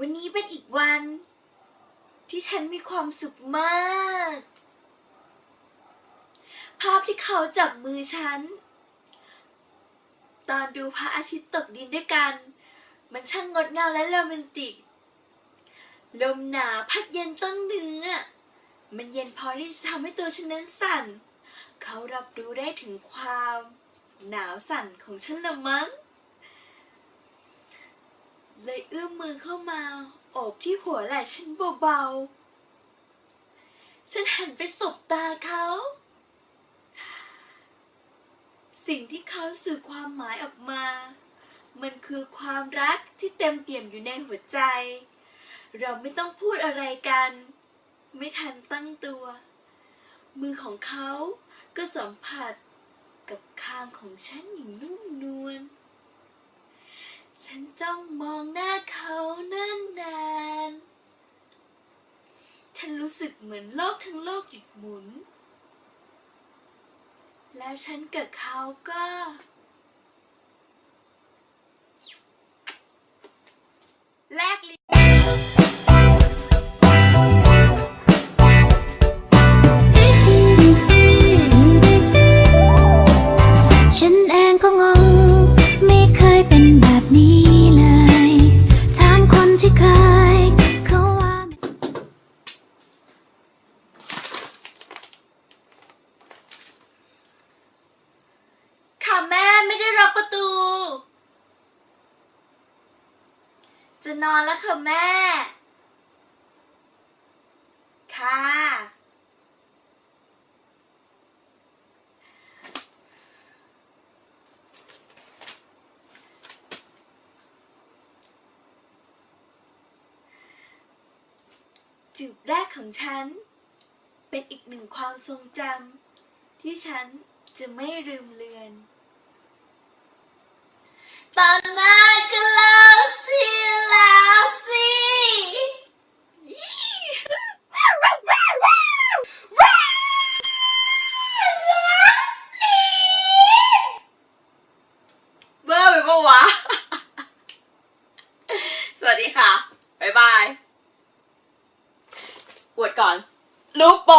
วันนี้เป็นอีกวัน ที่ฉันมีความสุขมาก ภาพที่เขาจับมือฉัน ตอนดูพระอาทิตย์ตกดินด้วยกัน มันช่างงดงามและโรแมนติก ลมหนาวพัดเย็นต้นเนื้อ มันเย็นพอที่จะทำให้ตัวฉันนั้นสั่น เขารับรู้ได้ถึงความ หนาวสั่นของฉันละมั้ง เลยเอื้อมมือเข้ามาโอบที่หัวไหล่ฉันเบาๆ ฉันหันไปสบตาเขา สิ่งที่เขาสื่อความหมายออกมา มันคือความรักที่เต็มเปี่ยมอยู่ในหัวใจ เราไม่ต้องพูดอะไรกัน ไม่ทันตั้งตัว มือของเขาก็สัมผัสกับคางของฉันอย่างนุ่มนวล จ้องมองหน้าเขานั่นนานฉันรู้สึกเหมือนโลกทั้งโลกหยุดหมุน และฉันกับเขาก็ ตู จะนอนแล้วค่ะแม่ ค่ะ จูบแรกของฉัน เป็นอีกหนึ่งความทรงจำที่ฉันจะไม่ลืมเลือน ตอนหน้าก็แล้วสิแล้วสิเบอร์ไปปะวะ สวัสดีค่ะ บ๊ายบายอวดก่อนรูปโป